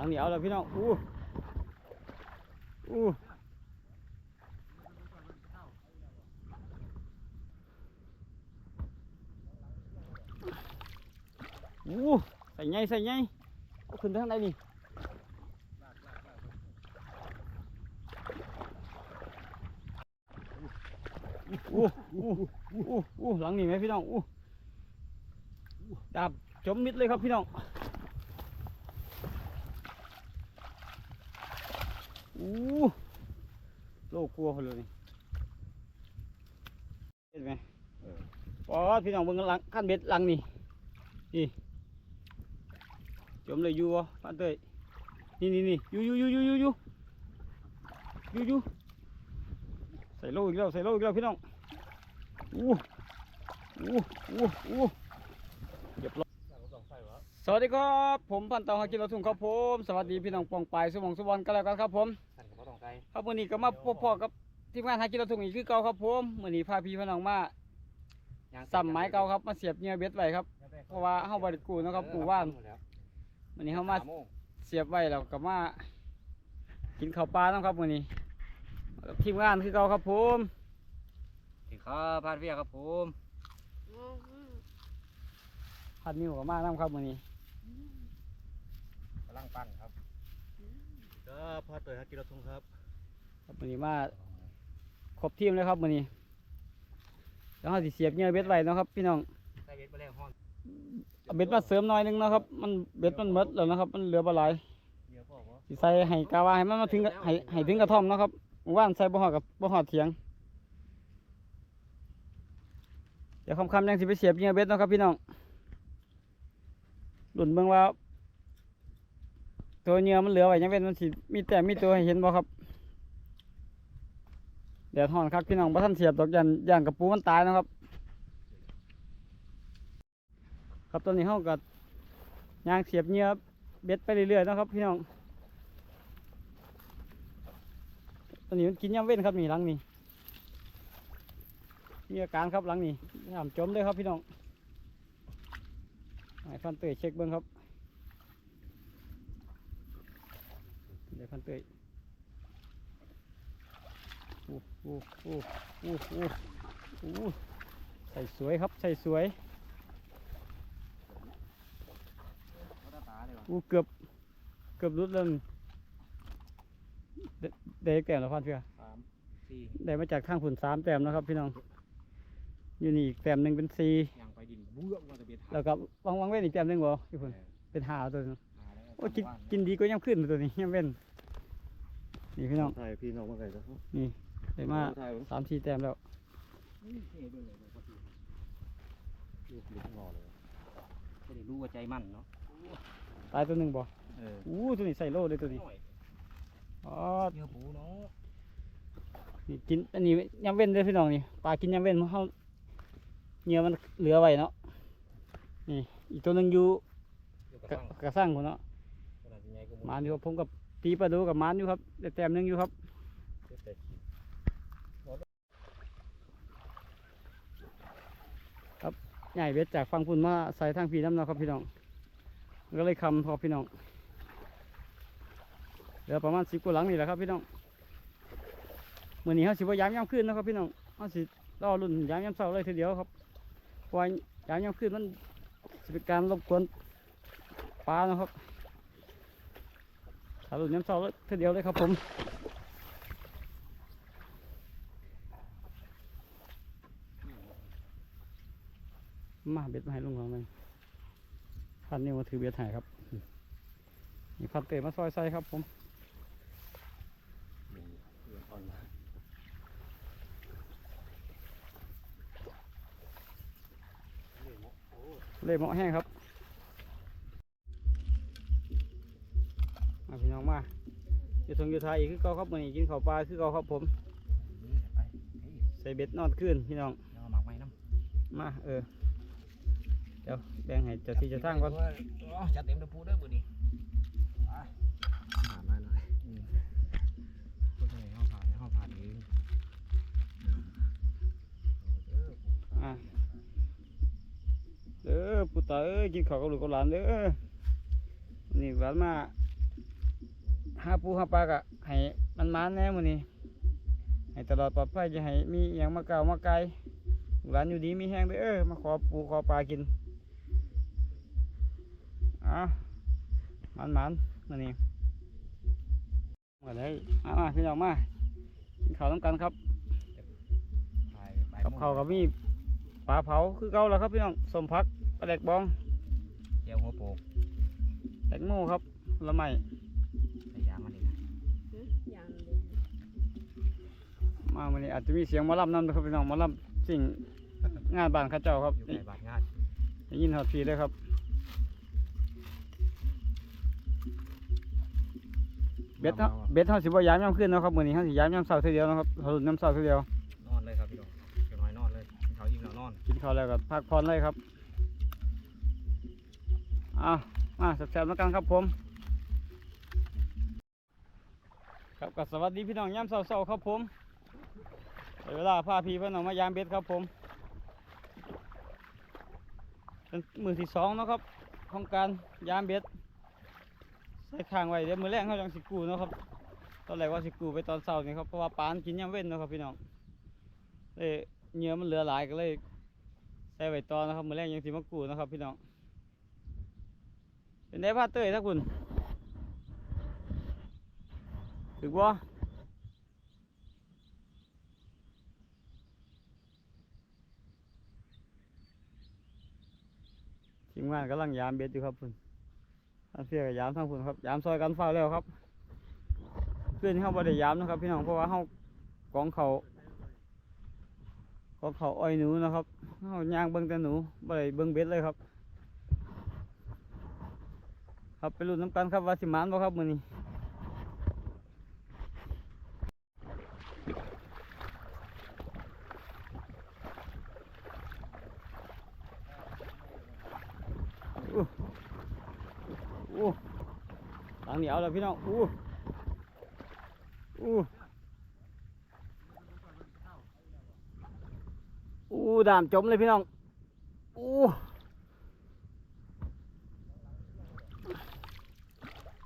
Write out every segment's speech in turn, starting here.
หลังเหนียวแล้วพี่น้อง อู้ อู้อู้ใส่ไงใส่ไงเอาขึ้นทางไหนนี่อู้อู้อู้อู้หลังนี่ไหมพี่น้องอู้ดาบจมมิดเลยครับพี่น้อง อู้โลกกลัวเขาเลยนี่เห็นไหมปอดพี่น้องเบิ่งหลังขั้นเบ็ดหลังนี่นี่จมเลยอยู่วะพันเตยนี่นี่นี่อยู่อยู่อยู่อยู่อยู่อยู่อยู่อยู่ใส่โลอีกแล้วใส่โลอีกแล้วพี่น้องอู้อู้อู้อู้เรียบร้อยสวัสดีครับ ผมพันเตาหากินเราทุ่งครับผม สวัสดีพี่น้องปองปายสมองสุวรรณกันแล้วกันครับผม สั่นกับต้องใจครับมื้อนี้ก็มาพบพ่อกับทีมงานหากินเราทุ่งอีกคือเก่าครับผมมื้อนี้พาพี่พี่น้องมาซ้ำไม้เก่าครับมาเสียบเหยื่อเบ็ดไว้ครับ เพราะว่าเฮาบ่ได้กู้เนาะครับกู้ว่านมื้อนี้เฮามาเสียบไว้แล้วก็มากินข้าวปลาเนาะครับมื้อนี้กับทีมงานคือเก่าครับผมสวัสดีครับพานเวียครับผมพัดนิ้วก็มานํครับมื้อนี้ กำลังปั้นครับ ครับพาเตยฮักกิโลทงครับครับมื้อนี้มาครบทีมเลยครับมื้อนี้แล้วเฮาสิเสียบเหยื่อเบ็ดไว้เนาะครับ พี่น้องใส่เบ็ดมาแล้วห้องเอาเบ็ดมาเสริมหน่อยหนึงเนาะครับ มันเบ็ดมันหมดแล้วนะครับ มันเหลือบ่หลายเดี๋ยวพ่อวะสิใส่ให้กาวาให้มันมาถึงกับให้ให้ถึงกระท่อมเนาะครับหมู่บ้านใส่บ่หอดกับบ่หอดเถียงเดี๋ยวคำๆยังสิไปเสียบเหยื่อเบ็ดเนาะครับพี่น้องหลุนเบิ่งว่า ตัวเหยื่อมันเหลือไว้ยังเป็นมันสิมีแต่มีตัวให้เห็นบ่ครับเดี๋ยวถอนครับพี่น้องบ่ทันเสียบดอกยันย่างกระปูมันตายนะครับ ครับตอนนี้เฮาก็ย่างเสียบเหยื่อเบ็ดไปเรื่อยๆนะครับ พี่น้องตอนนี้มันกินย่ำเว้นครับนี่หลังนี่มีอาการครับหลังนี่น้ำจมเลยครับพี่น้องให้พันเตยเช็คเบิ้งครับเดี๋ยว พันเตยอู้อู้อู้อู้อู้อู้ใส่สวยครับใส่สวยเขาตาตาเลยวะอู้เกือบเกือบรุดแล้วนี่ได้ได้แก้มแล้วพันเพื่อสามสี่ได้มาจากข้างผุนสามแต้มนะครับพี่น้องอยู่นี่อีกแต้มหนึ่งเป็นสี่ยางไปดินเบื้องว่าจะเบ็ดหาแล้วก็วางวางเว้นอีกแต้มหนึ่งบ่พี่ผุนเป็นหาตัวนึงหาแล้วโอ้กินกินดีก็ยังขึ้นตัวนี้ยังเว้น นี่พี่น้องถ่ายพี่น้องมาไก่ครับนี่ได้มาถ่ายผมสามสี่แต้มแล้วนี่เท่ด้วยเลยเลยครับพี่ลูกลิ้นงอเลยจะได้รู้ว่าใจมั่นเนาะตายตัวหนึ่งบ่เอออู้ตัวนี้ใส่โลเลยตัวนี้หน่อยอ๋อเนื้อปูเนาะนี่กินอันนี้ยังเว้นเลยพี่น้องนี่ปลากินยังเว้นเพราะเขาเหงื่อมันเหลือไว้เนาะนี่อีกตัวหนึ่งอยู่เดี๋ยวกกระระสังกระสังคนเนาะขนาดใหญ่ก็หมานอยู่ครับผมกับ ตีปลาดูกับมานอยู่ครับได้แต้มหนึ่งอยู่ครับแต่ขีดใหญ่เบ็ดจากฟังพุ่นมาใส่ทางพีน้ำเนาะครับพี่น้องก็เลยคำพอพี่น้องเหลือประมาณสิบกว่าหลังนี่แหละครับพี่น้องเมื่อนี้เขาสิว่ายามย่ำขึ้นนะครับพี่น้องเขาสิรอรุ่นยามย่ำเช้าเลยทีเดียวครับเพราะว่ายามย่ำขึ้นมันสิเป็นการรบกวนปลานะครับ ถ้ารุ่นยามเช้าเลยทีเดียวเลยครับผมมาเบ็ดมาให้ลุงของมันพันนิ้วมาถือเบ็ดให้ครับนี่พันเตะมาซอยใส่ครับผมเดือนอ่อนมาเล่หมาะแห้งครับมาพี่น้องมาอยู่ ทงอยู่ไทยอีกคือเก่าครับมื้อนี้กินข้าวปลาคือเก่าครับผมนี่ไปเฮ้ยใส่เบ็ดนอนขึ้นพี่น้องเอาหมักไม้น้ำมาเออ เดี๋ยวแบ่งให้เจ้าที่เจ้าทางก่อนอ๋อจัดเต็มเดือปูเด้อมือนี้หามาหน่อยคนไหนเขาผ่านเขาผ่านเองอะเด้อปู่ตาเอ้ยกินข้าวกับลูกกับหลานเด้อนี่หวานมา หาปูหาปลากะให้มันมานแน่มื้อนี้ให้ตลอดปลอดภัยจะให้มีอหย่างมาเก่าวมาไกลลูกหลานอยู่ดีมีแห้งเด้อเออมาขอปูขอปลากินอะมันมันๆมื้อนี้มาเลยอะมาพี่น้องมากินข้าวน้ำกันครับถ่ายไปกับข้าวกับมีปลาเผาคือเก่าแล้วครับพี่น้องสมพักปลาแดกบองเจียวหัวโปกแตงโมครับผละไม้ ใส่ยางมันนี่นะ อย่างเดียวมาวันนี้อาจจะมีเสียงหมอลำนำนะครับพี่น้องหมอลำสิ่งงานบ้านเข้าเจ้าครับอยู่ใกล้บ้านงานได้ยินฮอดพีเลยครับ เบ็ดเฮาเบ็ดเฮาสิบ่ย้ำย่ำขึ้นเนาะครับมื้อนี้เฮาสิย้ำย่ำเช้าเท่าเดียวเนาะครับเฮาลุ้นน้ำเช้าเท่าเดียวนอนเลยครับพี่น้องเดี๋ยวน้อยนอนเลยกินข้าวอิ่มแล้วนอนกินข้าวแล้วก็พักผ่อนเลยครับอะมาแซ่บๆแล้วกันครับผม ครับก็สวัสดีพี่น้องย้ำเช้าๆครับผมเวลาพาพี่เพื่อนออกมายามเบ็ดครับผมเป็นมือที่สองนะครับของการยามเบ็ดใส่ข้างไว้เดี๋ยวมือแรกเขาจังสิกูนะครับตอนแรกว่าสิกูไปตอนเช้านี่ครับเพราะว่าปานกินยามเว้นนะครับพี่น้องเลยเหงื่อมันเหลือหลายก็เลยใส่ไว้ตอนนะครับมือแรกยังสิมากูนะครับพี่น้องเป็นได้ผ้าเตยถ้าคุณ ถึกบ่ทีมงานกำลังยามเบ็ดอยู่ครับคุณท่านเพียกับยามทั้งคุณครับ ยามซอยกันฟ้าแล้วครับ เพื่อนที่เขาบ่ได้ยามนะครับ พี่น้องเพราะว่าเขากองเขากองเขาอ้อยหนูนะครับเขาย่างเบิ้งแต่หนูบได้เบิ้งเบ็ดเลยครับ ครับไปลุ้นน้ำกันครับว่าสิมานบ่ครับมือนี้อู้อู้ทาง เหนียวแล้วพี่น้องอู้อู้อู้ดามจมเลยพี่น้องอู้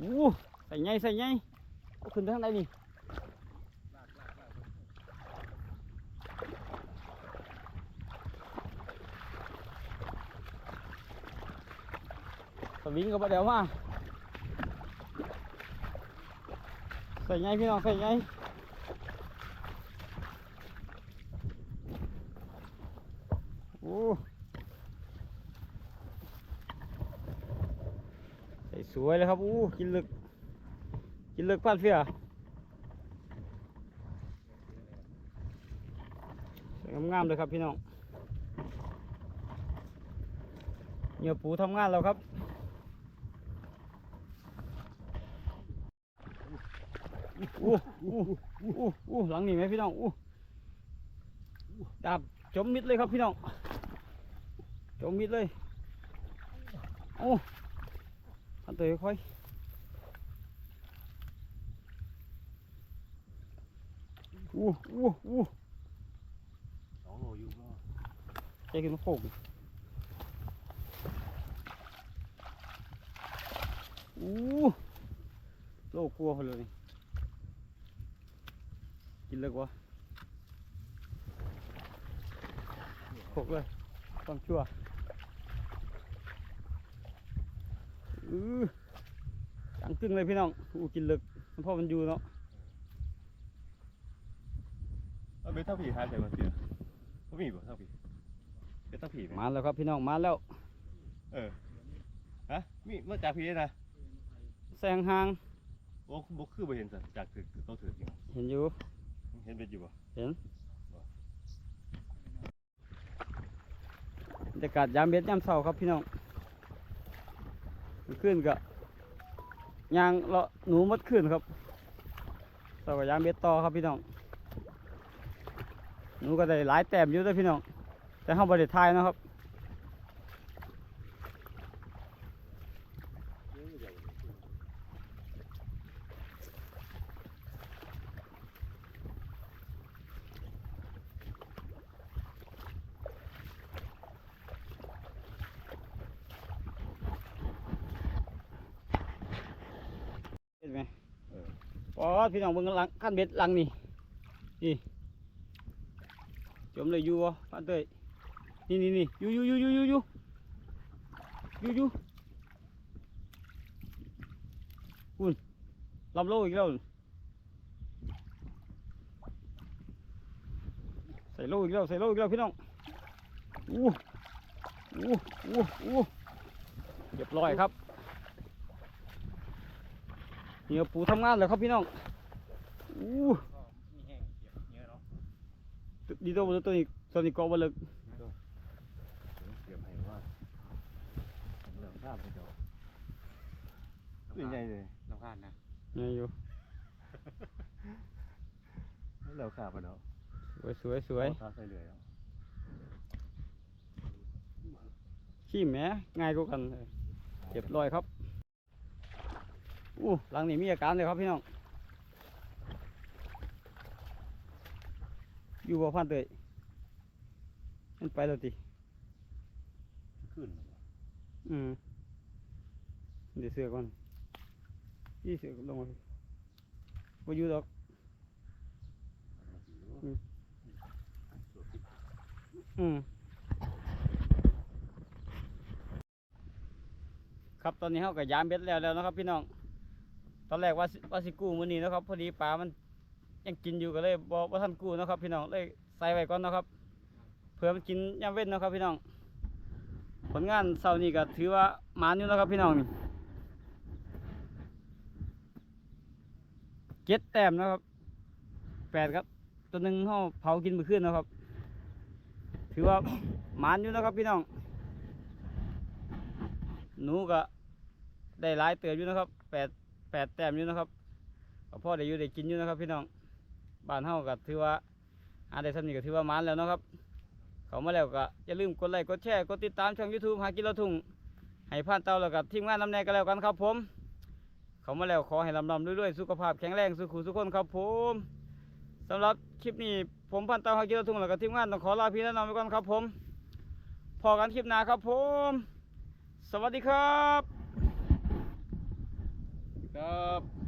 อู้ใส่ไงใส่ไงเอาขึ้นไปทางไหนนี่สวิงก็บ่เดี๋ยวมาใส่ไงพี่น้องใส่ไงโอ้ใส่สวยเลยครับอู้กินลึก กินลิกพันเฟียสวยงามๆเลยครับพี่น้องเหยื่อปูทำงานแล้วครับ อู้อู้อู้อู้หลังนี่ไหมพี่น้องอู้ดาบจมมิดเลยครับพี่น้องจมมิดเลยโอ้ทันตัวค่อยอู้อู้อู้สองโลอยู่ก็ใจขึ้นมาโขกอู้โลกลัวเขาเลยนี่ กินเลยกว่าโขกเลยต้องชั่วอือจังตึงเลยพี่น้องอู้กินเลึกเพราะมันอยู่เนาะเอาเบ็ดเท่าผีหายใส่มาเสียก็มีบ่เท่าผีเบ็ดเท่าผีไหมมาแล้วครับพี่น้องมาแล้ว เออฮะมีมาจากผีนะแซงหางโอ้บ่คือบ่เห็นสัจากถือเขาถือจริงเห็นอยู่ เห็นเบ็ดอยู่บ่บรรยากาศยามเบ็ดยามเช้าครับพี่น้องขึ้นกับยางเลาะหนูหมดขึ้นครับเช้ากับยามเบ็ดต่อครับพี่น้องหนูก็ได้หลายแต้มอยู่เด้วยพี่น้องแต่เขาบริทายเนาะครับ เห็นไหมเอออ๋อพี่น้องเบิ่งหลังขั้นเบ็ดหลังนี่นี่จมเลยอยู่วะพันเตยนี่นี่นี่อยู่อยู่อยู่อยู่อยู่อยู่อยู่อยู่คุณลำโลอีกแล้วใส่โลอีกแล้วใส่โลอีกแล้วพี่น้องอู้อู้อู้อู้เรียบร้อยครับ เหนียวปูทำงานเลยครับพี่น้องอู้ดีตัวตัวนี้ตัวนี้กอบเลิกนี่ใหญ่เลยลำคาญนะใหญ่อยู่เราขาบไะเนาะสวยสวยสวยขี้แม่ง่ายกว่ากันเรียบรอยครับ อู้หลังนี้มีอาการเลยครับพี่น้อง อยู่บ่พันเตยมันไปแล้วติขึ้นอืมเดี๋ยวเสือก่อนยี่เสือลงมาบ่อยู่ดอกอืมครับตอนนี้เขาก็ยามเบ็ดแล้วแล้วนะครับพี่น้อง ตอนแรกว่าว่าสิกู้มื้อนี้นะครับ พอดีปลามันยังกินอยู่ก็เลยบ่บ่ทันกู้นะครับ พี่น้องเลยใส่ไว้ก่อนนะครับเพื่อมันกินยามเว้นนะครับพี่น้อง ผลงานเสาร์นี้ก็ถือว่าหมานอยู่นะครับพี่น้องนี่เจ็ดแต้มนะครับแปดครับ ตัวหนึ่งเขาเผากินมื้อคืนนะครับ ถือว่าหมานอยู่นะครับพี่น้อง หนูก็ได้หลายเติบอยู่นะครับแปด แปดแต้มอยู่นะครับก็พ่อได้อยู่ได้กินอยู่นะครับ พี่น้องบ้านเฮาก็ถือว่าอาได้สำนีก็ถือว่ามานแล้วนะครับเขามาแล้วก็อย่าลืมกดไลค์กดแชร์กดติดตามช่อง YouTube หากินเราทุ่งให้ผ่านเตาแล้วกับทีมงานนำแนกันแล้วกันครับผม เขามาแล้วขอให้ลำลำด้วยๆสุขภาพแข็งแรงสุขุสุขคนครับผมสำหรับคลิปนี้ผมผ่านเตาหากินเราทุ่งแล้วกับทีมงานต้องขอลาพี่และน้องไปก่อนครับผมพอกันคลิปหน้าครับผม สวัสดีครับ সব